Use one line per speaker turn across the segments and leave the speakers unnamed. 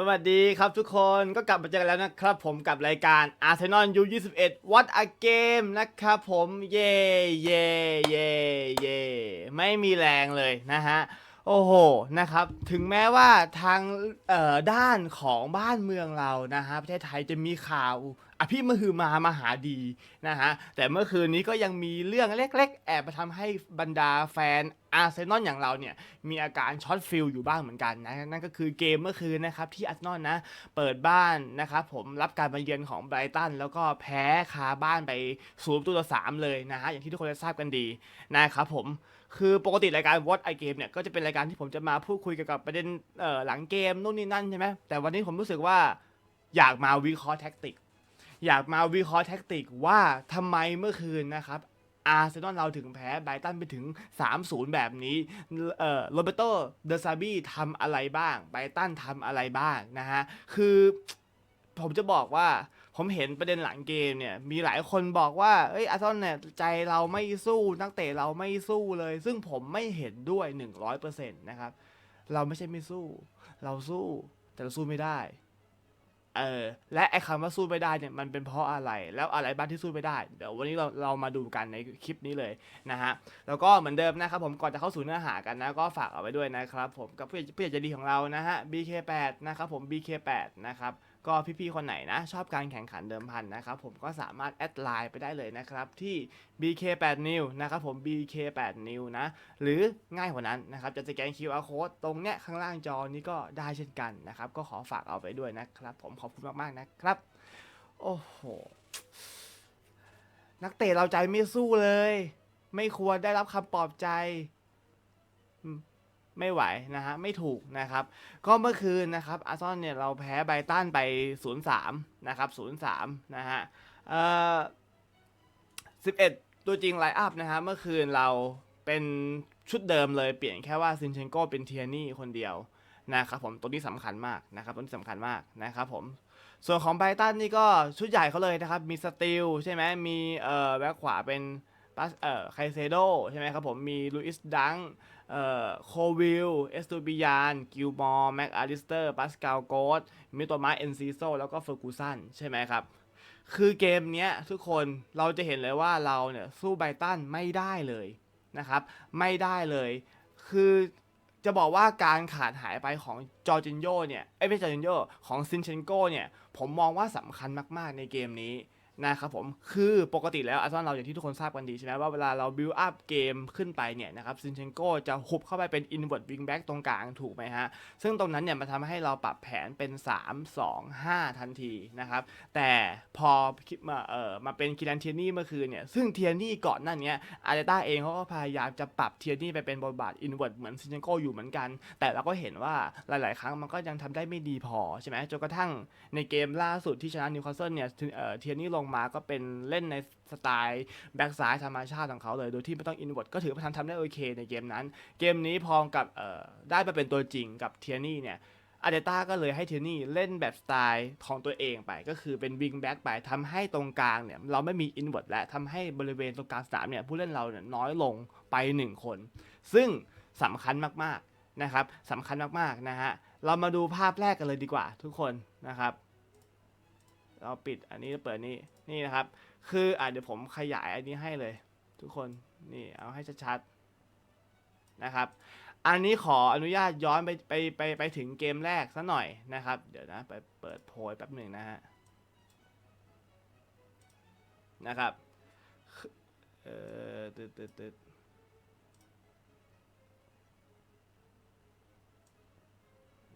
สวัสดีครับทุกคนก็กลับมาเจอกันแล้วนะครับ ผมกับรายการ Arsenal U21 What a Game นะครับผมเย่เย่เย่เย่ไม่มีแรงเลยนะฮะ โอ้โหนะครับ ถึงแม้ว่าทางด้านของบ้านเมืองเรานะฮะประเทศไทยจะมีข่าว อภิมหือมามหาดีนะฮะแต่เมื่อคืนนี้ก็ยังมีเรื่องเล็ก ๆ แอบมาทำให้บรรดาแฟนอาร์เซนอลอย่างเราเนี่ยมีอาการช็อตฟิลอยู่บ้างเหมือนกันนะนั่นก็คือเกมเมื่อคืนนะครับที่อาร์เซนอลนะเปิดบ้านนะครับผมรับการมาเยือนของไบรตันแล้วก็แพ้คาบ้านไปศูนย์ตัวต่อสามเลยนะฮะอย่างที่ทุกคนได้ทราบกันดีนะครับผมคือปกติรายการ What I Game เนี่ยก็จะเป็นรายการที่ผมจะมาพูดคุยเกี่ยวกับประเด็นหลังเกมนู่นนี่นั่นใช่ไหมแต่วันนี้ผมรู้สึกว่าอยากมาวิเคราะห์แท็กติก อยากมาวิเคราะห์แท็กติกว่าทำไมเมื่อคืนนะครับอาร์เซนอลเราถึงแพ้ไบตันไปถึง 3-0 แบบนี้ เอ่อโรเบโตเดซาบีทำอะไรบ้าง ไบตันทำอะไรบ้างนะฮะ คือผมจะบอกว่าผมเห็นประเด็นหลังเกมเนี่ย มีหลายคนบอกว่า เอ้ยอาร์เซนอลเนี่ยใจเราไม่สู้นักเตะเราไม่สู้เลย ซึ่งผมไม่เห็นด้วย 100%นะครับ เราไม่ใช่ไม่สู้ เราสู้แต่เราสู้ไม่ได้ เออและไอ้คำว่าสู้ไม่ได้เนี่ยมันเป็นเพราะอะไร แล้วอะไรบ้างที่สู้ไม่ได้ เดี๋ยววันนี้เราเรามาดูกันในคลิปนี้เลยนะฮะแล้วก็เหมือนเดิมนะครับผมก่อนจะเข้าสู่เนื้อหากันนะก็ฝากเอาไว้ด้วยนะครับผมกับเพื่อนเพื่อนใจดีของเรานะฮะ BK8 นะครับผม BK8 นะครับ ก็พี่ๆคนไหนนะชอบการแข่งขันเดิมพันนะครับผมก็สามารถแอดไลน์ไปได้เลยนะครับที่ BK8 New นะครับผม BK8 New นะหรือง่ายกว่านั้นนะครับจะสแกน QR code ตรงเนี้ยข้างล่างจอนี้ก็ได้เช่นกันนะครับก็ขอฝากเอาไปด้วยนะครับ ผมขอบคุณมากๆนะครับ โอ้โหนักเตะเราใจไม่สู้เลย ไม่ควรได้รับคำปลอบใจ ไม่ไหวนะฮะไม่ถูกนะครับ ก็เมื่อคืนนะครับอาร์ซอลเนี่ยเราแพ้ไบตันไป 0-3 นะครับ 0-3 นะฮะเอ่อ11 ตัวจริงไลน์อัพนะฮะเมื่อคืนเราเป็นชุดเดิมเลยเปลี่ยนแค่ว่าซินเชนโกเป็นเทียนี่คนเดียวนะครับผมตัวนี้สำคัญมากนะครับตัวนี้สำคัญมากนะครับผมส่วนของไบตันนี่ก็ชุดใหญ่เขาเลยนะครับ มีสติลใช่ไหมมีเอ่อแบ็คขวาเป็นปัสเอ่อไคเซโดใช่ไหมครับผมมีลูอิสดัง เอ่อโควิล เอสตูบิยาน กิลมอร์ แม็กอาริสเตอร์ปัสกาลโกดมิโตมาเอนซิโซ แล้วก็เฟอร์กูสันใช่ไหมครับ คือเกมเนี้ยทุกคนเราจะเห็นเลยว่าเราเนี่ยสู้ไบตันไม่ได้เลยนะครับ ไม่ได้เลย คือจะบอกว่าการขาดหายไปของจอร์จินโยเนี่ย เอ้ยไม่จอร์จินโยของซินเชนโกเนี่ย ผมมองว่าสำคัญมากๆในเกมนี้ นะครับผมคือปกติแล้วอาร์เซนอลเราอย่างที่ทุกคนทราบกันดีใช่ไหมว่าเวลาเราบิวอัพเกมขึ้นไปเนี่ยนะครับซินเชนโกจะหุบเข้าไปเป็นอินเว r ร์ w วิงแบ็กตรงกลางถูกไหมฮะ ซึ่งตรงนั้นเนี่ยมันทำให้เราปรับแผนเป็น 3 2 5 ทันทีนะครับ แต่พอคิดมาเออมาเป็นคิรันเทียนี่เมื่อคืนเนี่ย ซึ่งเทียนี่ก่อนหน้าเนี้ยอาร์เตต้าเองเขาก็พยายามจะปรับเทียนี่ไปเป็นบทบาทอินเว r ร์ w เหมือนซินเชนโกอยู่เหมือนกัน แต่เราก็เห็นว่าหลาย ๆ ครั้งมันก็ยังทำได้ไม่ดีพอใช่ไหมจนกระทั่งในเกมล่าสุดที่ชนะนิวคาสเซิลเนี่ยเออเทียนี่ลงมาก็เป็นเล่นในสไตล์แบ็กซ้ายธรรมชาติของเขาเลย โดยที่ไม่ต้องอินเว r ร์ตก็ถือว่าทำทำได้โอเคในเกมนั้น เกมนี้พอกับได้มาเป็นตัวจริงกับเทียนี่เนี่ยอาเตต้าก็เลยให้เทียนี่เล่นแบบสไตล์ของตัวเองไป ก็คือเป็นวิงแบ็กไปทำให้ตรงกลางเนี่ย เราไม่มีอินเว r ร์ตและทำให้บริเวณตรงกลางสนามเนี่ย ผู้เล่นเราเนี่ยน้อยลงไป 1 คน ซึ่งสำคัญมากๆนะครับสำคัญมากๆนะฮะ เรามาดูภาพแรกกันเลยดีกว่าทุกคนนะครับ เราปิดอันนี้เปิดนี่นี่นะครับ คืออะเดี๋ยวผมขยายอันนี้ให้เลย ทุกคนนี่เอาให้ชัดๆนะครับ อันนี้ขออนุญาตย้อนไปไปไปไปถึงเกมแรกสัหน่อยนะครับ เดี๋ยวนะไปเปิดโพยแป๊บหนึ่งนะฮะนะครับเออตึดตึดตึด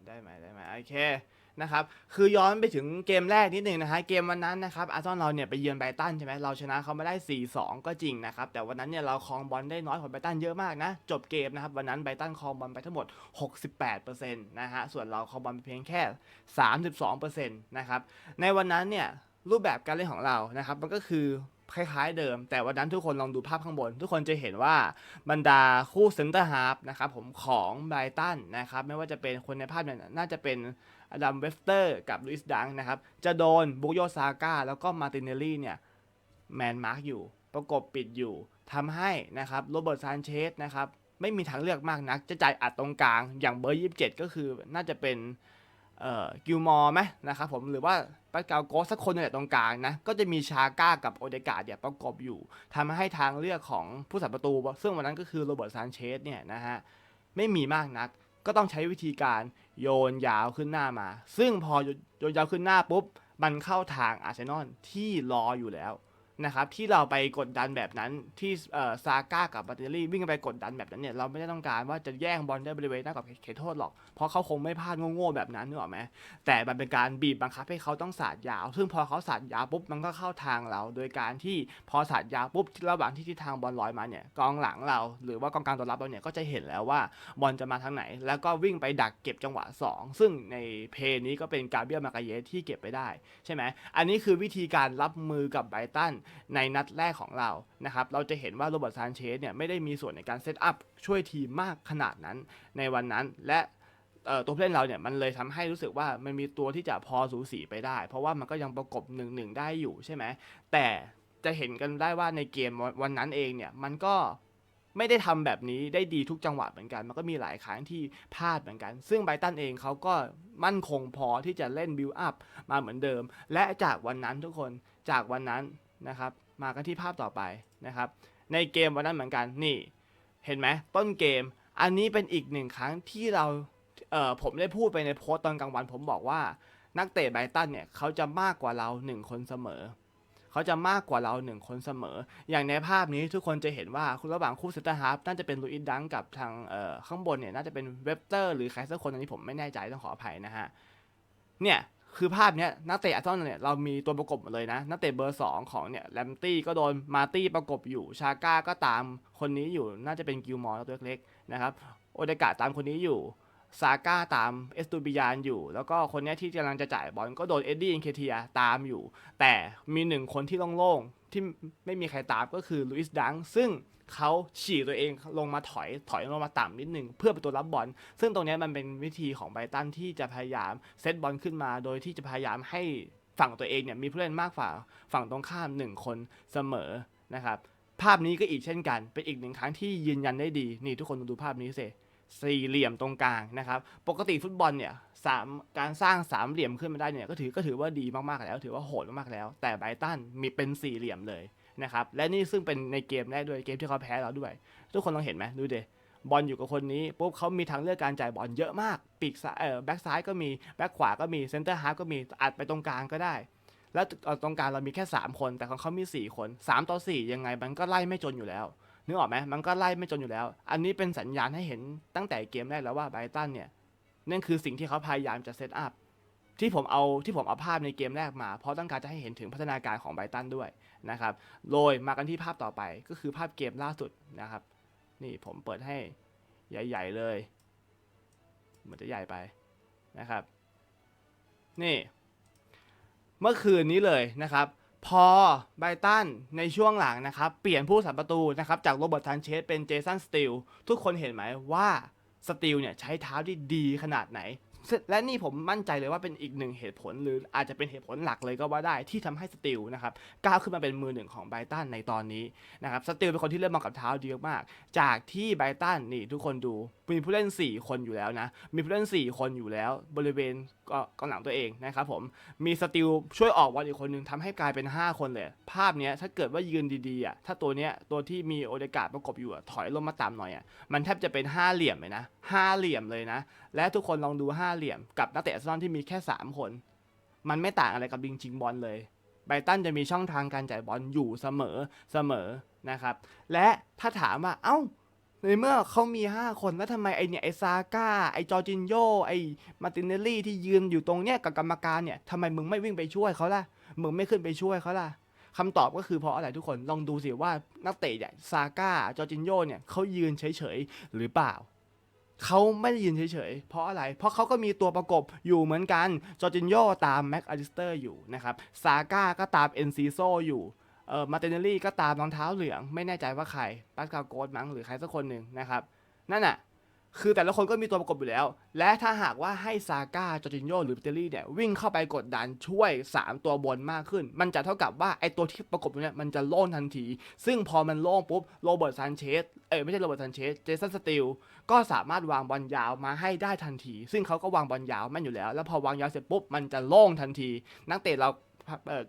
ได้ไหมได้ไหมโอเค นะครับคือย้อนไปถึงเกมแรกนิดหนึ่งนะฮะเกมวันนั้นนะครับอาร์ซนอลเราเนี่ยไปเยือนไบรตันใช่ไหมเราชนะเขามาได้ 4-2 ก็จริงนะครับแต่วันนั้นเนี่ยเราครองบอลได้น้อยกว่าไบรตันเยอะมากนะจบเกมนะครับวันนั้นไบรตันครองบอลไปทั้งหมด 68%นะฮะส่วนเราครองบอลเพียงแค่ 32%นะครับในวันนั้นเนี่ยรูปแบบการเล่นของเรานะครับมันก็คือ คล้ายๆเดิม แต่วันนั้นทุกคนลองดูภาพข้างบน ทุกคนจะเห็นว่าบรรดาคู่เซนเตอร์ฮาร์ฟนะครับผมของไบรตันนะครับ ไม่ว่าจะเป็นคนในภาพเนี่ยน่าจะเป็นอดัมเวสเตอร์กับลุยส์ดังนะครับ จะโดนบุกโยซาก้าแล้วก็มาตินเนลลี่เนี่ยแมนมาร์กอยู่ ประกบปิดอยู่ทำให้นะครับโรเบิร์ตซานเชสนะครับไม่มีทางเลือกมากนัก จะจ่ายอัดตรงกลางอย่างเบอร์ 27 ก็คือน่าจะเป็นกิลมอร์ไหมนะครับผมหรือว่า ปาเกาโกสสักคนเนี่ยตรงกลางนะ ก็จะมีชาก้ากับโอเดกาเนี่ยประกอบอยู่ทำให้ทางเลือกของผู้สัมประตู ซึ่งวันนั้นก็คือโรเบิร์ตซานเชสเนี่ยนะฮะไม่มีมากนัก ก็ต้องใช้วิธีการโยนยาวขึ้นหน้ามา ซึ่งพอโยนยาวขึ้นหน้าปุ๊บ มันเข้าทางอาร์เซนอลที่รออยู่แล้ว นะครับที่เราไปกดดันแบบนั้นที่เอ่อซาก้ากับบัตเตอรี่วิ่งไปกดดันแบบนั้นเนี่ยเราไม่ได้ต้องการว่าจะแย่งบอลได้บริเวณหน้ากับเขตโทษหรอก เพราะเขาคงไม่พลาดโง่ๆแบบนั้นนึกออกไหมแต่มันเป็นการบีบบังคับให้เขาต้องสาดยาว ซึ่งพอเขาสาดยาวปุ๊บมันก็เข้าทางเรา โดยการที่พอสาดยาวปุ๊บระหว่างที่ทิศทางบอลลอยมาเนี่ยกองหลังเรา หรือว่ากองกลางตัวรับเราเนี่ยก็จะเห็นแล้วว่าบอลจะมาทางไหน แล้วก็วิ่งไปดักเก็บจังหวะ 2 ซึ่งในเพลนี้ก็เป็นกาเบียมากาเยสที่เก็บไปได้ใช่ไหมอันนี้คือวิธีการรับมือกับไบตันในนัดแรกของเรานะครับเราจะเห็นว่าโรเบิร์ตซานเชสเนี่ยไม่ได้มีส่วนในการเซตอัพช่วยทีมมากขนาดนั้นในวันนั้นและตัวผู้เล่นเราเนี่ยมันเลยทำให้รู้สึกว่ามันมีตัวที่จะพอสูสีไปได้ เพราะว่ามันก็ยังประกบหนึ่งหนึ่งได้อยู่ใช่ไหมแต่จะเห็นกันได้ว่าในเกมวันนั้นเองเนี่ยมันก็ไม่ได้ทำแบบนี้ได้ดีทุกจังหวะเหมือนกัน มันก็มีหลายครั้งที่พลาดเหมือนกัน ซึ่งไบรตันเองเขาก็มั่นคงพอที่จะเล่นบิวอัพมาเหมือนเดิม และจากวันนั้นทุกคนจากวันนั้น นะครับ มากันที่ภาพต่อไปนะครับ ในเกมวันนั้นเหมือนกันนี่ เห็นไหมต้นเกม อันนี้เป็นอีกหนึ่งครั้งที่เราเออผมได้พูดไปในโพสต์ตอนกลางวัน ผมบอกว่านักเตะไบรตันเนี่ยเขาจะมากกว่าเราหนึ่งคนเสมอเขาจะมากกว่าเราหนึ่งคนเสมอ อย่างในภาพนี้ทุกคนจะเห็นว่าระหว่างคู่เซนเตอร์ฮาร์ฟน่าจะเป็นลูอิสดังกับทางเออข้างบนเนี่ยน่าจะเป็นเวบเตอร์หรือใครสักคนอันนี้ผมไม่แน่ใจต้องขออภัยนะฮะเนี่ย คือภาพเนี้ยนักเตะอาร์เซนอลเนี่ยเรามีตัวประกบหมดเลยนะ นักเตะเบอร์ 2 ของเนี่ยแลมตี้ก็โดนมาตี้ประกบอยู่ชาก้าก็ตามคนนี้อยู่น่าจะเป็นกิลมอร์ตัวเล็กๆนะครับโอเดกาตามคนนี้อยู่ซาก้าตามเอสตูบิยานอยู่ แล้วก็คนนี้ที่กำลังจะจ่ายบอลก็โดนเอ็ดดี้อินเคเทียตามอยู่ แต่มีหนึ่งคนที่โล่งๆ ที่ไม่มีใครตามก็คือลุอิสดังซึ่งเขาฉี่ตัวเองลงมาถอยถอยลงมาต่ำนิดนึงเพื่อเป็นตัวรับบอลซึ่งตรงนี้มันเป็นวิธีของไบตันที่จะพยายามเซตบอลขึ้นมา โดยที่จะพยายามให้ฝั่งตัวเองเนี่ยมีผู้เล่นมากกว่าฝั่งตรงข้ามหนึ่งคนเสมอนะครับ ภาพนี้ก็อีกเช่นกัน เป็นอีกหนึ่งครั้งที่ยืนยันได้ดี นี่ทุกคนดูภาพนี้สิสี่เหลี่ยมตรงกลางนะครับ ปกติฟุตบอลเนี่ย สามการสร้างสามเหลี่ยมขึ้นมาได้เนี่ยก็ถือก็ถือว่าดีมากๆแล้ว ถือว่าโหดมากๆแล้ว แต่ไบตันมีเป็นสี่เหลี่ยมเลยนะครับและนี่ซึ่งเป็นในเกมแรกด้วยเกมที่เขาแพ้เราด้วย ทุกคนลองเห็นไหมดูเดบอลอยู่กับคนนี้ปุ๊บเขามีทางเลือกการจ่ายบอลเยอะมากปีกซ้ายเออแบ็กซ้ายก็มีแบ็กขวาก็มีเซนเตอร์ฮาร์ก็มีอัดไปตรงกลางก็ได้ แล้วตรงกลางเรามีแค่ 3 คนแต่ของเขามี 4 คน 3 ต่อ 4 ยังไงมันก็ไล่ไม่จนอยู่แล้วนึกออกไหมมันก็ไล่ไม่จนอยู่แล้ว อันนี้เป็นสัญญาณให้เห็นตั้งแต่เกมแรกแล้วว่าไบตันเนี่ย นั่นคือสิ่งที่เขาพยายามจะเซตอัพที่ผมเอาที่ผมเอาภาพในเกมแรกมา เพราะต้องการจะให้เห็นถึงพัฒนาการของไบตันด้วยนะครับโดยมากันที่ภาพต่อไปก็คือภาพเกมล่าสุดนะครับ นี่ผมเปิดให้ใหญ่ ๆ เลยเหมือนจะใหญ่ไปนะครับ นี่ เมื่อคืนนี้เลยนะครับ พอไบตันในช่วงหลังนะครับ เปลี่ยนผู้สัมประตูนะครับ จากโรเบิร์ตทันเชสเป็นเจสันสติลทุกคนเห็นไหมว่า สติลเนี่ยใช้เท้าที่ดีขนาดไหน และนี่ผมมั่นใจเลยว่าเป็นอีกหนึ่งเหตุผล หรืออาจจะเป็นเหตุผลหลักเลยก็ว่าได้ที่ทำให้สติลนะครับก้าวขึ้นมาเป็นมือหนึ่งของไบรตันในตอนนี้นะครับสติลเป็นคนที่เริ่มมองกับเท้าดีมาก จากที่ไบรตันนี่ทุกคนดูมีผู้เล่น 4 คนอยู่แล้วนะมีผู้เล่น 4 คนอยู่แล้ว บริเวณก็กองหลังตัวเองนะครับผมมีสติลช่วยออกบอลอีกคนนึงทำให้กลายเป็น 5 คนเลย ภาพเนี้ยถ้าเกิดว่ายืนดีๆอะถ้าตัวเนี้ยตัวที่มีโอเดกาประกบอยู่อะถอยลงมาต่ำหน่อยอะมันแทบจะเป็นห้าเหลี่ยมเลยนะห้าเหลี่ยมเลยนะ และทุกคนลองดูห้าเหลี่ยมกับนักเตะอาร์เซนอลที่มีแค่ 3 คน มันไม่ต่างอะไรกับลิงชิงบอลเลยไบรตันจะมีช่องทางการจ่ายบอลอยู่เสมอเสมอนะครับและถ้าถามว่าเอ้า ในเมื่อเขามี 5 คนแล้วทำไมไอเนี่ยไอซาก้าไอจอร์จินโยไอมาร์ตินเนลลี่ที่ยืนอยู่ตรงเนี้ยกับกรรมการเนี่ยทำไมมึงไม่วิ่งไปช่วยเขาล่ะ มึงไม่ขึ้นไปช่วยเขาล่ะคำตอบก็คือเพราะอะไรทุกคนลองดูสิว่านักเตะอย่ซาก้าจอร์จินโยเนี่ยเขายืนเฉยๆหรือเปล่าเขาไม่ได้ยืนเฉยๆ เพราะอะไร เพราะเขาก็มีตัวประกบอยู่เหมือนกัน จอร์จินโยตามแม็กอลิสเตอร์อยู่นะครับ ซาก้าก็ตามเอ็นซีโซอยู่ เอ่อมาเตเนลลี่ก็ตามรองเท้าเหลือง ไม่แน่ใจว่าใครปัสกาโกดมั้งหรือใครสักคนหนึ่งนะครับ นั่นน่ะ คือแต่ละคนก็มีตัวประกบอยู่แล้ว และถ้าหากว่าให้ซาก้าจอร์จินโยหรือเบเตอรี่เนี่ยวิ่งเข้าไปกดดันช่วย 3 ตัวบนมากขึ้น มันจะเท่ากับว่าไอตัวที่ประกบอยู่เนี่ยมันจะโล่งทันที ซึ่งพอมันโล่งปุ๊บโรเบิร์ตซานเชสเอ้ยไม่ใช่โรเบิร์ตซานเชสเจสันสติลก็สามารถวางบอลยาวมาให้ได้ทันที ซึ่งเขาก็วางบอลยาวแม่นอยู่แล้ว แล้วพอวางยาวเสร็จปุ๊บมันจะโล่งทันที นักเตะเรา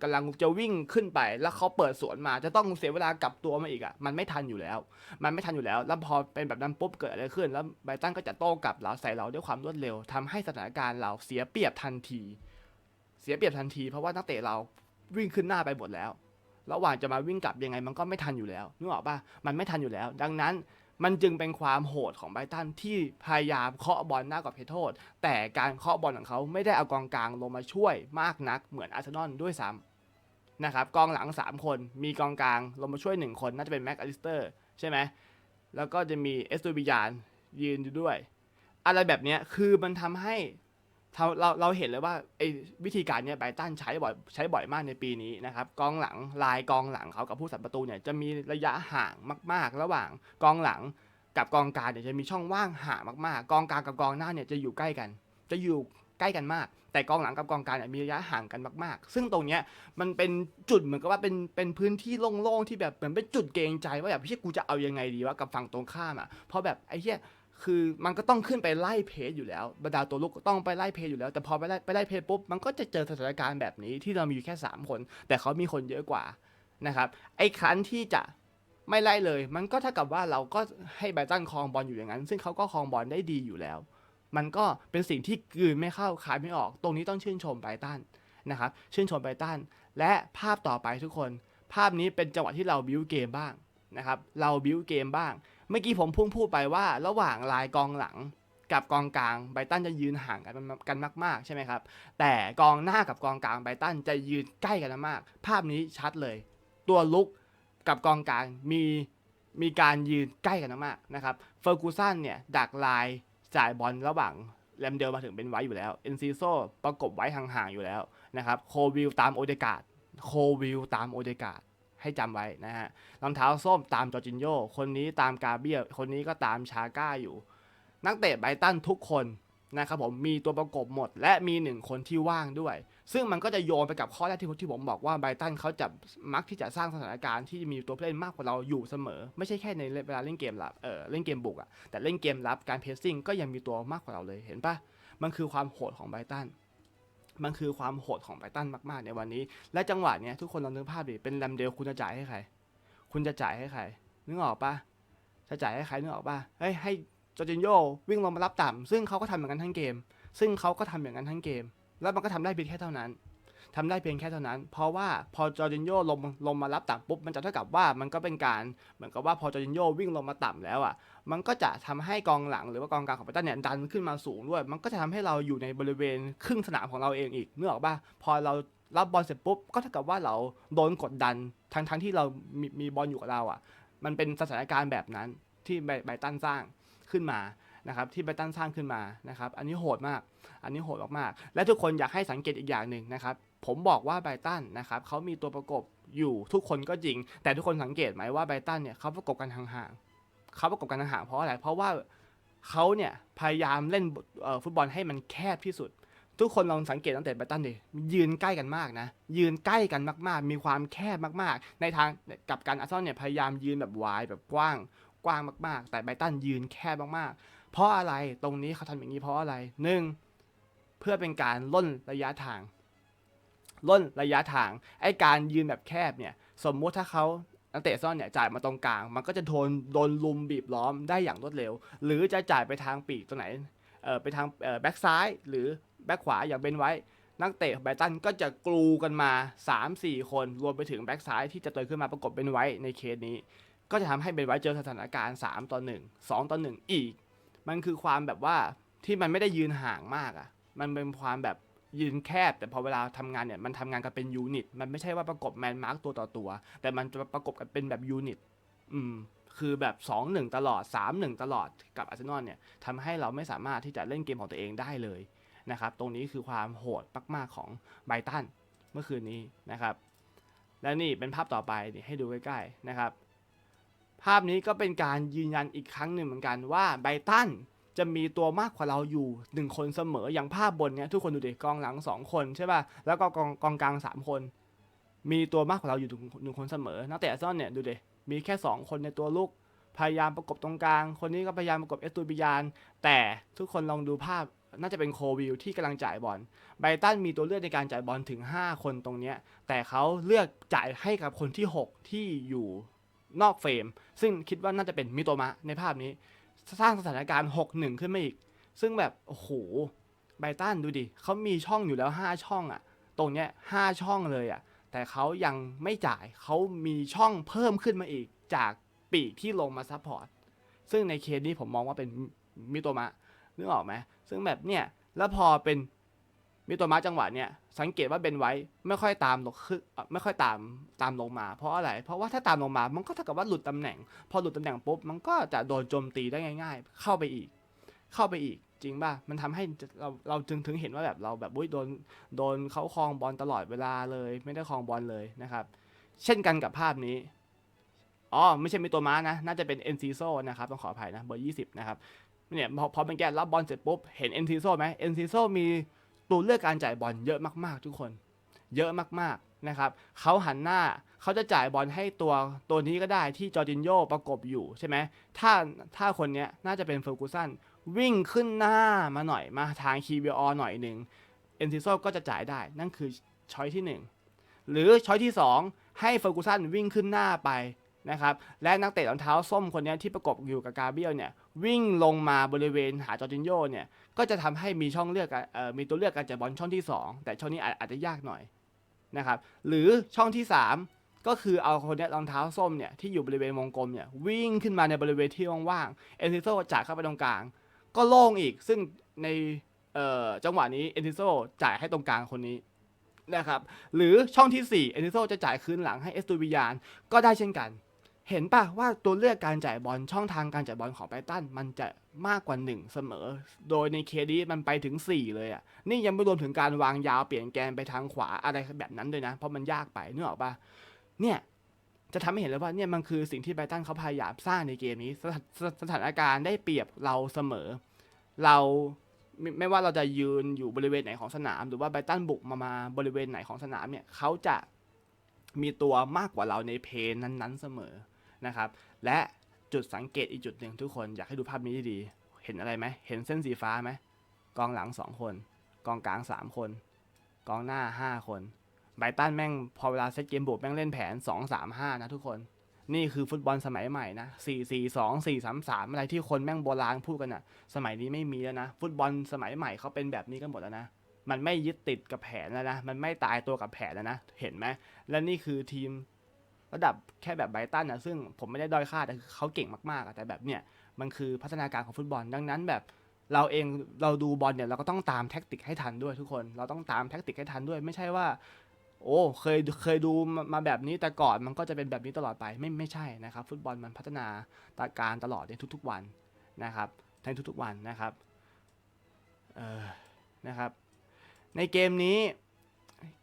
กำลังจะวิ่งขึ้นไป แล้วเขาเปิดสวนมา จะต้องเสียเวลากลับตัวมาอีกอะ มันไม่ทันอยู่แล้ว มันไม่ทันอยู่แล้ว แล้วพอเป็นแบบนั้นปุ๊บเกิดอะไรขึ้น แล้วไบตันก็จะโต้กลับเราใส่เราด้วยความรวดเร็วทำให้สถานการณ์เราเสียเปรียบทันที เสียเปรียบทันที เพราะว่านักเตะเราวิ่งขึ้นหน้าไปหมดแล้ว ระหว่างจะมาวิ่งกลับยังไงมันก็ไม่ทันอยู่แล้วนึกออกปะมันไม่ทันอยู่แล้ว ดังนั้น มันจึงเป็นความโหดของไบตันที่พยายามเคาะบอลหน้ากรอบเขตโทษ แต่การเคาะบอลของเขาไม่ได้เอากองกลางลงมาช่วยมากนักเหมือนอาร์เซนอลด้วยซ้ำนะครับกองหลัง 3 คนมีกองกลางลงมาช่วย 1 คนน่าจะเป็นแม็กอลิสเตอร์ใช่ไหมแล้วก็จะมีเอสตูบิยานยืนอยู่ด้วย อะไรแบบนี้คือมันทำให้ ทำเราเราเห็นเลยว่าไอ้วิธีการเนี้ยไบตันใช้บ่อยใช้บ่อยมากในปีนี้นะครับกองหลังลายกองหลังเขากับผู้สัมประตูเนี่ยจะมีระยะห่างมาก ๆ ระหว่างกองหลังกับกองกลางเนี่ยจะมีช่องว่างห่างมากๆ กองกลางกับกองหน้าเนี่ยจะอยู่ใกล้กัน จะอยู่ใกล้กันมาก แต่กองหลังกับกองกลางเนี่ยมีระยะห่างกันมากๆ ซึ่งตรงเนี้ยมันเป็นจุดเหมือนกับว่าเป็นเป็นพื้นที่โล่งๆที่แบบเหมือนเป็นจุดเกรงใจว่าแบบพี่กูจะเอายังไงดีวะกับฝั่งตรงข้ามอะเพราะแบบไอ้เหี้ย คือมันก็ต้องขึ้นไปไล่เพจอยู่แล้วบรรดาตัวลูกก็ต้องไปไล่เพจอยู่แล้ว แต่พอไปไล่ไปไล่เพจปุ๊บมันก็จะเจอสถานการณ์แบบนี้ที่เรามีอยู่แค่ 3 คน แต่เขามีคนเยอะกว่านะครับไอ้ครั้นที่จะไม่ไล่เลย มันก็เท่ากับว่าเราก็ให้ไบตันครองบอลอยู่อย่างนั้น ซึ่งเขาก็ครองบอลได้ดีอยู่แล้ว มันก็เป็นสิ่งที่กืนไม่เข้าคายไม่ออก ตรงนี้ต้องชื่นชมไบตันนะครับชื่นชมไบตันและภาพต่อไปทุกคน ภาพนี้เป็นจังหวะที่เราบิวเกมบ้างนะครับเราบิวเกมบ้าง เมื่อกี้ผมพุ่งพูดไปว่า ระหว่างลายกองหลังกับกองกลางไบตันจะยืนห่างกันกันมาก ๆ ใช่ไหมครับ แต่กองหน้ากับกองกลางไบตันจะยืนใกล้กันมาก ภาพนี้ชัดเลย ตัวลุกกับกองกลางมีมีการยืนใกล้กันมากนะครับเฟอร์กูสันเนี่ยดักลายจ่ายบอลระหว่างแรมเดลมาถึงเป็นไว้อยู่แล้วเอนซิโซประกบไว้ห่างๆอยู่แล้วนะครับโควิลตามโอเดกาดโควิลตามโอเดกาด ให้จำไว้นะฮะรองเท้าส้มตามจอจินโยคนนี้ตามกาเบียคนนี้ก็ตามชาก้าอยู่ นักเตะไบตันทุกคนนะครับผมมีตัวประกบหมด และมีหนึ่งคนที่ว่างด้วย ซึ่งมันก็จะโยงไปกับข้อแรกที่ที่ผมบอกว่าไบตันเขาจะมักที่จะสร้างสถานการณ์ที่มีตัวผู้เล่นมากกว่าเราอยู่เสมอ ไม่ใช่แค่ในเวลาเล่นเกมรับเออเล่นเกมบุกอะแต่เล่นเกมรับการเพสซิ่งก็ยังมีตัวมากกว่าเราเลยเห็นปะมันคือความโหดของไบตัน มันคือความโหดของไบตันมากๆในวันนี้ และจังหวะเนี้ยทุกคนลองนึกภาพดิเป็นแรมเดลคุณจะจ่ายให้ใคร คุณจะจ่ายให้ใคร นึกออกปะจะจ่ายให้ใครนึกออกปะเฮ้ยให้จอร์จินโยวิ่งลงมารับต่ำซึ่งเขาก็ทำอย่างนั้นทั้งเกม ซึ่งเขาก็ทำอย่างนั้นทั้งเกม แล้วมันก็ทำได้เพียงแค่เท่านั้น ทำได้เพียงแค่เท่านั้น เพราะว่าพอจอร์จินโยลงลงมารับต่ำปุ๊บ มันจะเท่ากับว่ามันก็เป็นการเหมือนกับว่าพอจอร์จินโยวิ่งลงมาต่ำแล้วอะ มันก็จะทำให้กองหลังหรือว่ากองกลางของไบตันเนี่ยดันขึ้นมาสูงด้วย มันก็จะทำให้เราอยู่ในบริเวณครึ่งสนามของเราเองอีกนึกออกปะพอเรารับบอลเสร็จปุ๊บก็เท่ากับว่าเราโดนกดดันทั้งทั้งที่เรามีมีบอลอยู่กับเราอะ มันเป็นสถานการณ์แบบนั้นที่ไบตันสร้างขึ้นมานะครับที่ไบตันสร้างขึ้นมานะครับ อันนี้โหดมาก อันนี้โหดมากๆและทุกคนอยากให้สังเกตอีกอย่างหนึ่งนะครับ ผมบอกว่าไบตันนะครับเขามีตัวประกบอยู่ทุกคนก็จริง แต่ทุกคนสังเกตไหมว่าไบตันเนี่ยเขาประกบกันห่างๆเขาประกบกันห่างๆเพราะอะไร เพราะว่าเขาเนี่ยพยายามเล่นฟุตบอลให้มันแคบที่สุด ทุกคนลองสังเกตตั้งแต่ไบตันดิยืนใกล้กันมากนะ ยืนใกล้กันมากๆ มีความแคบมากๆ ในทางกับการอาร์เซนอลเนี่ยพยายามยืนแบบวายแบบกว้างกว้างมากๆ แต่ไบตันยืนแคบมากๆ เพราะอะไรตรงนี้เขาทำอย่างนี้เพราะอะไรหนึ่งเพื่อเป็นการล่นระยะทาง ล่นระยะทาง ไอการยืนแบบแคบเนี่ย สมมุติถ้าเขานักเตะซ่อนเนี่ยจ่ายมาตรงกลาง มันก็จะโดนโดนลุมบีบล้อมได้อย่างรวดเร็ว หรือจะจ่ายไปทางปีกตรงไหนเออไปทางเออแบ็กซ้ายหรือแบ็กขวาอย่างเบนไว้ นักเตะไบตันก็จะกลูกันมา 3-4 คนรวมไปถึงแบ็กซ้ายที่จะเติมขึ้นมาประกบเบนไว้ในเคสนี้ ก็จะทำให้เบนไว้เจอสถานการณ์ 3ต่อ1 2ต่อ1อีก มันคือความแบบว่าที่มันไม่ได้ยืนห่างมากอะ่ะมันเป็นความแบบ ยืนแคบ แต่พอเวลาทำงานเนี่ยมันทำงานกันเป็นยูนิต มันไม่ใช่ว่าประกบแมนมาร์กตัวต่อตัว แต่มันจะประกบกันเป็นแบบยูนิต อืม คือแบบ 2-1 ตลอด 3-1 ตลอดกับอาร์เซนอลเนี่ยทำให้เราไม่สามารถที่จะเล่นเกมของตัวเองได้เลยนะครับ ตรงนี้คือความโหดมากๆของไบตันเมื่อคืนนี้นะครับ และนี่เป็นภาพต่อไปนี่ให้ดูใกล้ๆนะครับ ภาพนี้ก็เป็นการยืนยันอีกครั้งหนึ่งเหมือนกันว่าไบตัน จะมีตัวมากกว่าเราอยู่หนึ่งคนเสมออย่างภาพบนเนี้ยทุกคนดูดิกองหลังสองคนใช่ป่ะแล้วก็กองกองกลางสามคน มีตัวมากกว่าเราอยู่หนึ่งคนเสมอนักเตะอาร์เซนอลเนี่ยดูดิมีแค่สองคนในตัวลุกพยายามประกบตรงกลาง คนนี้ก็พยายามประกบเอสตูบิยาน แต่ทุกคนลองดูภาพน่าจะเป็นโควิลที่กำลังจ่ายบอล ไบรตันมีตัวเลือกในการจ่ายบอลถึง 5 คนตรงเนี้ย แต่เขาเลือกจ่ายให้กับคนที่ 6 ที่อยู่นอกเฟรม ซึ่งคิดว่าน่าจะเป็นมิโตมะในภาพนี้ สร้างสถานการณ์ 6-1 ขึ้นมาอีก ซึ่งแบบ โอ้โห ไบตันดูดิ เขามีช่องอยู่แล้ว 5 ช่องอะตรงเนี้ย 5 ช่องเลยอะแต่เขายังไม่จ่าย เขามีช่องเพิ่มขึ้นมาอีก จากปีกที่ลงมาซัพพอร์ต ซึ่งในเคสนี้ผมมองว่าเป็นมิโตมะนึกออกไหม ซึ่งแบบเนี่ย แล้วพอเป็น มิโตมะจังหวะเนี่ยสังเกตว่าเบนไว้ไม่ค่อยตามลงขึ้นเอ่อไม่ค่อยตามตามลงมา เพราะอะไร เพราะว่าถ้าตามลงมามันก็เท่ากับว่าหลุดตำแหน่ง พอหลุดตำแหน่งปุ๊บมันก็จะโดนโจมตีได้ง่าย ๆ เข้าไปอีก เข้าไปอีกจริงป่ะมันทำให้เราเราจึงถึงเห็นว่าแบบเราแบบอุ้ยโดนโดนเขาครองบอลตลอดเวลาเลย ไม่ได้ครองบอลเลยนะครับ เช่นกันกับภาพนี้อ๋อไม่ใช่มิโตมะนะน่าจะเป็นเอ็นซีโซนะครับต้องขออภัยนะเบอร์20นะครับเนี่ยพอพอเป็นแกนรับบอลเสร็จปุ๊บเห็นเอ็นซีโซไหมเอ็นซีโซมี ตัวเลือกการจ่ายบอลเยอะมากๆ ทุกคน เยอะมากๆนะครับเขาหันหน้าเขาจะจ่ายบอลให้ตัวตัวนี้ก็ได้ที่จอร์จินโยประกบอยู่ใช่ไหมถ้าถ้าคนนี้น่าจะเป็นเฟอร์กูสันวิ่งขึ้นหน้ามาหน่อยมาทางคีเบอหน่อยหนึ่งเอนซิโซก็จะจ่ายได้นั่นคือช้อยที่ 1 หรือช้อยที่ 2 ให้เฟอร์กูสันวิ่งขึ้นหน้าไปนะครับและนักเตะรองเท้าส้มคนนี้ที่ประกบอยู่กับกาเบียลเนี่ย วิ่งลงมาบริเวณหาจอร์จินโยเนี่ยก็จะทำให้มีช่องเลือกเอ่อมีตัวเลือกการจ่ายบอลช่องที่ 2 แต่ช่องนี้อาจจะยากหน่อยนะครับหรือช่องที่ 3 ก็คือเอาคนนี้รองเท้าส้มเนี่ยที่อยู่บริเวณวงกลมเนี่ยวิ่งขึ้นมาในบริเวณที่ว่างๆเอนซิโซจ่ายเข้าไปตรงกลาง ก็โล่งอีกซึ่งในจังหวะนี้เอนซิโซจ่ายให้ตรงกลางคนนี้นะครับหรือช่องที่4เอนซิโซจะจ่ายคืนหลังให้เอสตูบิยานก็ได้เช่นกัน เห็นปะว่าตัวเลือกการจ่ายบอลช่องทางการจ่ายบอลของไบตันมันจะมากกว่า 1 เสมอ โดยในเคสนี้มันไปถึง 4 เลยอะ่ะ นี่ยังไม่รวมถึงการวางยาวเปลี่ยนแกนไปทางขวาอะไรแบบนั้นด้วยนะ เพราะมันยากไปนึกออกปะเนี่ยจะทำให้เห็นเลยว่าเนี่ยมันคือสิ่งที่ไบตันเขาพยายามสร้างในเกมนี้สถสสถานการณ์ได้เปรียบเราเสมอ เราไม่ไม่ว่าเราจะยืนอยู่บริเวณไหนของสนาม หรือว่าไบตันบุกมามาบริเวณไหนของสนามเนี่ยเขาจะมีตัวมากกว่าเราในเพลนนั้นๆเสมอ นะครับ และจุดสังเกตอีกจุดหนึ่งทุกคนอยากให้ดูภาพนี้ดีๆเห็นอะไรไหมเห็นเส้นสีฟ้าไหมกองหลังสองคน กองกลางสามคน กองหน้าห้าคนไบตันแม่งพอเวลาเซตเกมบุกแม่งเล่นแผนสองสามห้านะทุกคน นี่คือฟุตบอลสมัยใหม่นะสี่สี่สองสี่สามสามอะไรที่คนแม่งโบราณพูดกันอะสมัยนี้ไม่มีแล้วนะ ฟุตบอลสมัยใหม่เขาเป็นแบบนี้กันหมดแล้วนะมันไม่ยึดติดกับแผนแล้วนะ มันไม่ตายตัวกับแผนแล้วนะ เห็นไหม และนี่คือทีม ระดับแค่แบบไบรตันนะซึ่งผมไม่ได้ด้อยค่าแต่เขาเก่งมากๆแต่แบบเนี้ยมันคือพัฒนาการของฟุตบอลดังนั้นแบบเราเองเราดูบอลเนี่ยเราก็ต้องตามแท็กติกให้ทันด้วยทุกคน เราต้องตามแท็กติกให้ทันด้วย ไม่ใช่ว่า โอ้เคยเคยดูมามาแบบนี้แต่ก่อนมันก็จะเป็นแบบนี้ตลอดไปไม่ไม่ใช่นะครับ ฟุตบอลมันพัฒนาตาการตลอดในทุก ๆวันนะครับในทุกๆวันนะครับเออนะครับ ในเกมนี้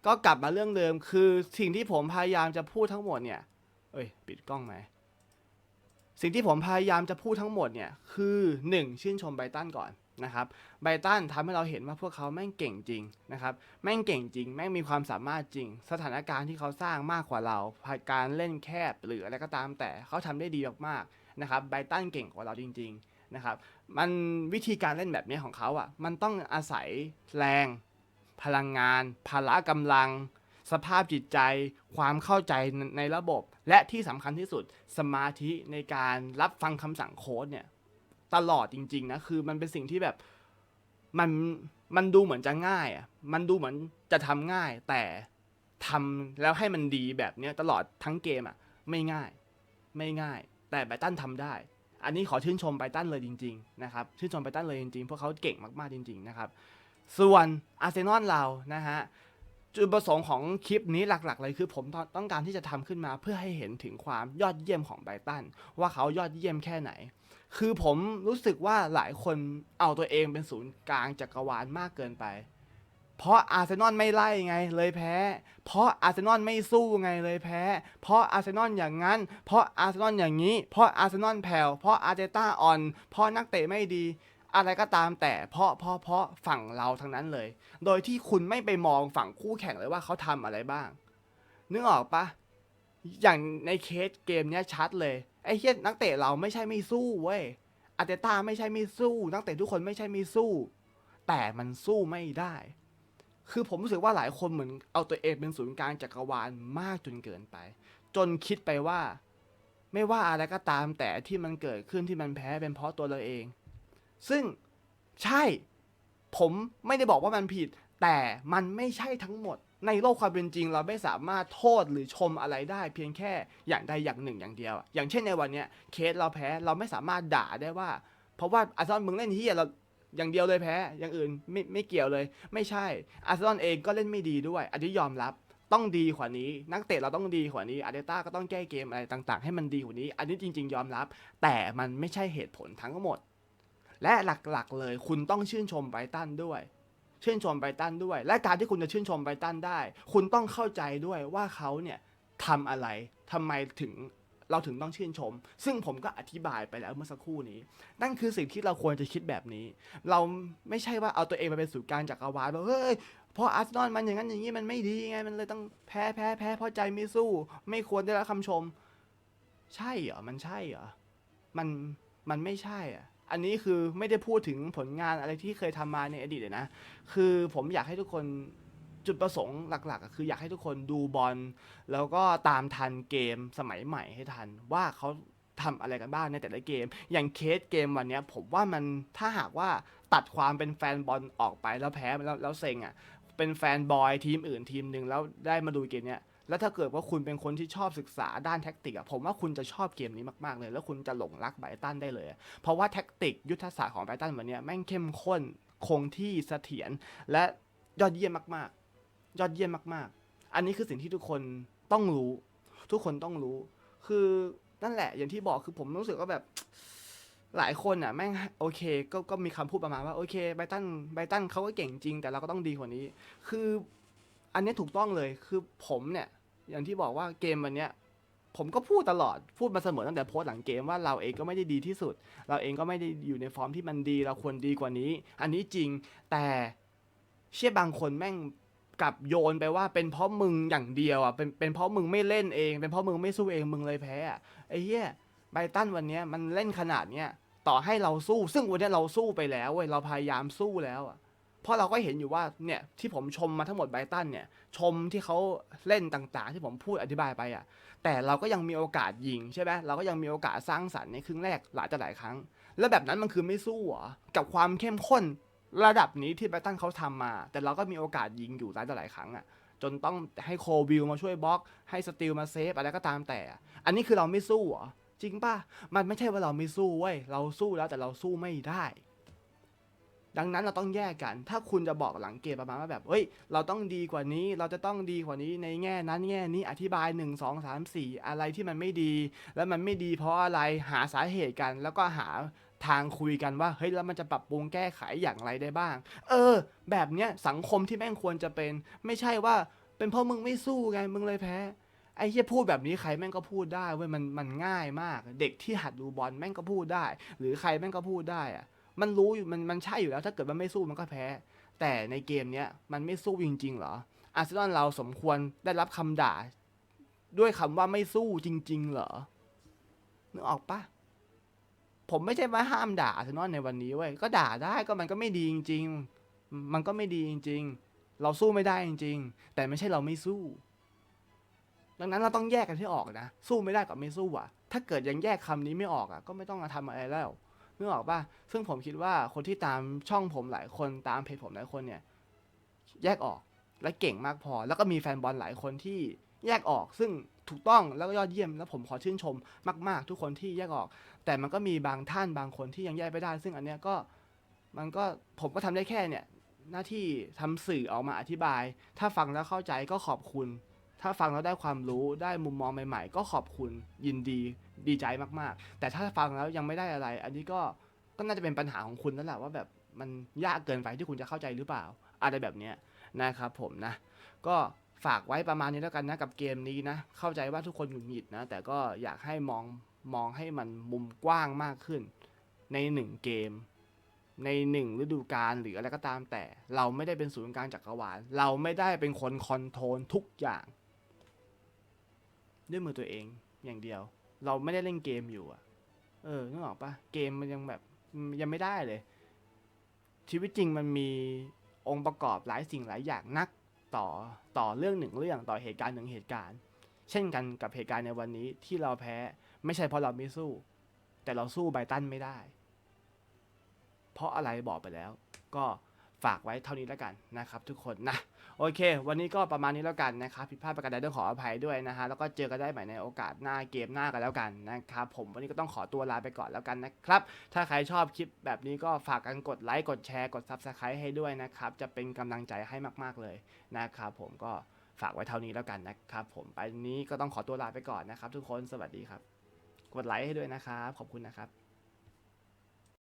ก็กลับมาเรื่องเดิมคือสิ่งที่ผมพยายามจะพูดทั้งหมดเนี่ย เอ้ย ปิดกล้องไหม สิ่งที่ผมพยายามจะพูดทั้งหมดเนี่ย คือ 1. ชื่นชมไบตันก่อนนะครับ ไบตันทำให้เราเห็นว่าพวกเขาแม่งเก่งจริงนะครับ แม่งเก่งจริง แม่งมีความสามารถจริง สถานการณ์ที่เขาสร้างมากกว่าเรา การเล่นแคบหรืออะไรก็ตามแต่เขาทำได้ดีมากๆนะครับ ไบตันเก่งกว่าเราจริง ๆนะครับ มันวิธีการเล่นแบบนี้ของเขาอะ มันต้องอาศัยแรง พลังงาน พละกำลัง สภาพจิตใจ ความเข้าใจในในระบบ และที่สำคัญที่สุดสมาธิในการรับฟังคำสั่งโค้ดเนี่ย ตลอดจริง ๆ นะ คือมันเป็นสิ่งที่แบบมันมันดูเหมือนจะง่ายอะมันดูเหมือนจะทำง่าย แต่ทำแล้วให้มันดีแบบเนี้ยตลอดทั้งเกมอะ ไม่ง่าย ไม่ง่าย แต่ไบตันทำได้ อันนี้ขอชื่นชมไบตันเลยจริง ๆ นะครับ ชื่นชมไบตันเลยจริงๆเพราะเขาเก่งมากๆจริง ๆ นะครับ ส่วนอาร์เซนอลเรานะฮะจุดประสงค์ของคลิปนี้หลักๆ เลยคือผมต้องการที่จะทำขึ้นมาเพื่อให้เห็นถึงความยอดเยี่ยมของไบตันว่าเขายอดเยี่ยมแค่ไหน คือผมรู้สึกว่าหลายคนเอาตัวเองเป็นศูนย์กลางจักรวาลมากเกินไป เพราะอาร์เซนอลไม่ไล่ไงเลยแพ้ เพราะอาร์เซนอลไม่สู้ไงเลยแพ้ เพราะอาร์เซนอลอย่างนั้น เพราะอาร์เซนอลอย่างนี้ เพราะอาร์เซนอลแผ่วเพราะอาร์เตต้าอ่อน เพราะนักเตะไม่ดี อะไรก็ตามแต่เพราะเพราะเพราะฝั่งเราทั้งนั้นเลย โดยที่คุณไม่ไปมองฝั่งคู่แข่งเลยว่าเขาทำอะไรบ้าง นึกออกปะอย่างในเคสเกมเนี้ยชัดเลยไอ้เฮียนักเตะเราไม่ใช่ไม่สู้เว้ยอาเตต้าไม่ใช่ไม่สู้ นักเตะทุกคนไม่ใช่ไม่สู้ แต่มันสู้ไม่ได้ คือผมรู้สึกว่าหลายคนเหมือนเอาตัวเองเป็นศูนย์กลางจักรวาลมากจนเกินไป จนคิดไปว่า ไม่ว่าอะไรก็ตามแต่ที่มันเกิดขึ้นที่มันแพ้เป็นเพราะตัวเราเอง ซึ่งใช่ผมไม่ได้บอกว่ามันผิด แต่มันไม่ใช่ทั้งหมด ในโลกความเป็นจริง เราไม่สามารถโทษหรือชมอะไรได้เพียงแค่อย่างใดอย่างหนึ่งอย่างเดียว อย่างเช่นในวันเนี้ยเคสเราแพ้เราไม่สามารถด่าได้ว่า เพราะว่าอาร์เซนอลมึงเล่นที่เราอย่างเดียวเลยแพ้ อย่างอื่นไม่ไม่เกี่ยวเลย ไม่ใช่ อาร์เซนอลเองก็เล่นไม่ดีด้วย อันนี้ยอมรับต้องดีกว่านี้ นักเตะเราต้องดีกว่านี้อาร์เตต้าก็ต้องแก้เกมอะไรต่าง ๆ ให้มันดีกว่านี้ อันนี้จริง ๆ ยอมรับ แต่มันไม่ใช่เหตุผลทั้งหมด และหลักๆเลยคุณต้องชื่นชมไบรตันด้วย ชื่นชมไบรตันด้วย และการที่คุณจะชื่นชมไบรตันได้ คุณต้องเข้าใจด้วยว่าเขาเนี่ยทำอะไรทำไมถึงเราถึงต้องชื่นชม ซึ่งผมก็อธิบายไปแล้วเมื่อสักครู่นี้ นั่นคือสิ่งที่เราควรจะคิดแบบนี้ เราไม่ใช่ว่าเอาตัวเองมาเป็นศูนย์กลางจักรวาลว่าเฮ้ยเพราะอาร์เซนอลมันอย่างนั้นอย่างนี้มันไม่ดีไง มันเลยต้องแพ้แพ้แพ้เพราะใจไม่สู้ ไม่ควรได้รับคำชม ใช่เหรอ มันใช่เหรอ มัน มันไม่ใช่อะ อันนี้คือไม่ได้พูดถึงผลงานอะไรที่เคยทำมาในอดีตเลยนะ คือผมอยากให้ทุกคนจุดประสงค์หลักๆ คืออยากให้ทุกคนดูบอลแล้วก็ตามทันเกมสมัยใหม่ให้ทัน ว่าเขาทำอะไรกันบ้างในแต่ละเกม อย่างเคสเกมวันนี้ผมว่ามันถ้าหากว่าตัดความเป็นแฟนบอลออกไปแล้วแพ้แล้วแล้วเซ็งอะเป็นแฟนบอยทีมอื่นทีมหนึ่งแล้วได้มาดูเกมเนี้ย แล้วถ้าเกิดว่าคุณเป็นคนที่ชอบศึกษาด้านแท็กติกอะผมว่าคุณจะชอบเกมนี้มากๆเลย แล้วคุณจะหลงรักไบรตันได้เลย เพราะว่าแท็กติกยุทธศาสตร์ของไบรตันวันนี้แม่งเข้มข้นคงที่เสถียรและยอดเยี่ยมมากๆ ยอดเยี่ยมมากๆ อันนี้คือสิ่งที่ทุกคนต้องรู้ ทุกคนต้องรู้ คือนั่นแหละ อย่างที่บอกคือผมรู้สึกว่าแบบหลายคนอะแม่งโอเคก็ก็มีคำพูดประมาณว่าโอเคไบรตันไบรตันเขาก็เก่งจริง แต่เราก็ต้องดีกว่านี้ คืออันนี้ถูกต้องเลยคือผมเนี่ย อย่างที่บอกว่าเกมวันเนี้ยผมก็พูดตลอดพูดมาเสมอตั้งแต่โพสต์หลังเกมว่าเราเองก็ไม่ได้ดีที่สุด เราเองก็ไม่ได้อยู่ในฟอร์มที่มันดี เราควรดีกว่านี้ อันนี้จริงแต่เชื่อบางคนแม่งกลับโยนไปว่าเป็นเพราะมึงอย่างเดียวอะเป็นเป็นเพราะมึงไม่เล่นเอง เป็นเพราะมึงไม่สู้เองมึงเลยแพ้อะไอ้เหี้ยไบตันวันเนี้ยมันเล่นขนาดเนี้ยต่อให้เราสู้ ซึ่งวันนี้เราสู้ไปแล้วเว้ยเราพยายามสู้แล้วอะ เพราะเราก็เห็นอยู่ว่าเนี่ยที่ผมชมมาทั้งหมดไบรตันเนี่ย ชมที่เขาเล่นต่างๆ ที่ผมพูดอธิบายไปอะแต่เราก็ยังมีโอกาสยิงใช่ไหมเราก็ยังมีโอกาสสร้างสรรค์ในครึ่งแรกหลายต่อหลายครั้ง แล้วแบบนั้นมันคือไม่สู้เหรอกับความเข้มข้นระดับนี้ที่ไบรตันเขาทำมา แต่เราก็มีโอกาสยิงอยู่หลายต่อหลายครั้งอะจนต้องให้โควิลมาช่วยบล็อก ให้สติลมาเซฟอะไรก็ตามแต่อะอันนี้คือเราไม่สู้เหรอจริงป่ะ มันไม่ใช่ว่าเราไม่สู้เว้ย เราสู้แล้วแต่เราสู้ไม่ได้ ดังนั้นเราต้องแยกกัน ถ้าคุณจะบอกหลังเกมประมาณว่าแบบเฮ้ย เราต้องดีกว่านี้ เราจะต้องดีกว่านี้ในแง่นั้นแง่นี้ อธิบาย 1 2 3 4 อะไรที่มันไม่ดี แล้วมันไม่ดีเพราะอะไร หาสาเหตุกัน แล้วก็หาทางคุยกันว่า เฮ้ย แล้วมันจะปรับปรุงแก้ไขอย่างไรได้บ้าง เออ แบบเนี้ยสังคมที่แม่งควรจะเป็น ไม่ใช่ว่าเป็นเพราะมึงไม่สู้ไง มึงเลยแพ้ ไอ้เหี้ยพูดแบบนี้ใครแม่งก็พูดได้เว้ย มัน มันง่ายมาก เด็กที่หัดดูบอลแม่งก็พูดได้ หรือใครแม่งก็พูดได้อะ มันรู้อยู่มันมันใช่อยู่แล้ว ถ้าเกิดมันไม่สู้มันก็แพ้ แต่ในเกมเนี้ยมันไม่สู้จริงๆเหรออาร์เซนอลเราสมควรได้รับคำด่า ด้วยคำว่าไม่สู้จริง ๆ เหรอนึกออกปะผมไม่ใช่ว่าห้ามด่าอาร์เซนอลในวันนี้เว้ยก็ด่าได้ก็มันก็ไม่ดีจริง ๆ มันก็ไม่ดีจริง ๆ เราสู้ไม่ได้จริง ๆ แต่ไม่ใช่เราไม่สู้ ดังนั้นเราต้องแยกกันให้ออกนะ สู้ไม่ได้กับไม่สู้อะ ถ้าเกิดยังแยกคำนี้ไม่ออกอะ ก็ไม่ต้องมาทำอะไรแล้ว นึกออกป่ะซึ่งผมคิดว่าคนที่ตามช่องผมหลายคนตามเพจผมหลายคนเนี่ย แยกออกและเก่งมากพอ แล้วก็มีแฟนบอลหลายคนที่แยกออก ซึ่งถูกต้องแล้วก็ยอดเยี่ยมแล้วผมขอชื่นชมมาก ๆ ทุกคนที่แยกออก แต่มันก็มีบางท่านบางคนที่ยังแยกไม่ได้ ซึ่งอันเนี้ยก็มันก็ผมก็ทำได้แค่เนี่ยหน้าที่ทำสื่อออกมาอธิบาย ถ้าฟังแล้วเข้าใจก็ขอบคุณ ถ้าฟังแล้วได้ความรู้ได้มุมมองใหม่ๆ ก็ขอบคุณยินดีดีใจมากๆ แต่ถ้าฟังแล้วยังไม่ได้อะไร อันนี้ก็ก็น่าจะเป็นปัญหาของคุณนั่นแหละว่าแบบมันยากเกินไปที่คุณจะเข้าใจหรือเปล่า อะไรแบบเนี้ยนะครับผมนะ ก็ฝากไว้ประมาณนี้แล้วกันนะกับเกมนี้นะ เข้าใจว่าทุกคนหงุดหงิดนะ แต่ก็อยากให้มองมองให้มันมุมกว้างมากขึ้น ในหนึ่งเกม ในหนึ่งฤดูกาลหรืออะไรก็ตามแต่ เราไม่ได้เป็นศูนย์กลางจักรวาลเราไม่ได้เป็นคนคอนโทรลทุกอย่าง ด้วยมือตัวเองอย่างเดียว เราไม่ได้เล่นเกมอยู่อะเออนึกออกปะเกมมันยังแบบยังไม่ได้เลย ชีวิตจริงมันมีองค์ประกอบหลายสิ่งหลายอย่างนักต่อต่อเรื่องหนึ่งเรื่องต่อเหตุการณ์หนึ่งเหตุการณ์ เช่นกันกับเหตุการณ์ในวันนี้ที่เราแพ้ไม่ใช่เพราะเราไม่สู้ แต่เราสู้ไบตันไม่ได้ เพราะอะไรบอกไปแล้ว ก็ ฝากไว้เท่านี้แล้วกันนะครับทุกคนนะโอเค วันนี้ก็ประมาณนี้แล้วกันนะครับผิดพลาดประการใดต้องขออภัยด้วยนะฮะแล้วก็เจอกันได้ใหม่ในโอกาสหน้าเกมหน้ากันแล้วกันนะครับผมวันนี้ก็ต้องขอตัวลาไปก่อนแล้วกันนะครับถ้าใครชอบคลิปแบบนี้ก็ฝากกันกดไลค์กดแชร์กด Subscribe ให้ด้วยนะครับจะเป็นกำลังใจให้มาก ๆเลยนะครับผมก็ฝากไว้เท่านี้แล้วกันนะครับผมไปนี้ก็ต้องขอตัวลาไปก่อนนะครับ ทุกคนสวัสดีครับ กดไลค์ให้ด้วยนะครับขอบคุณนะครับ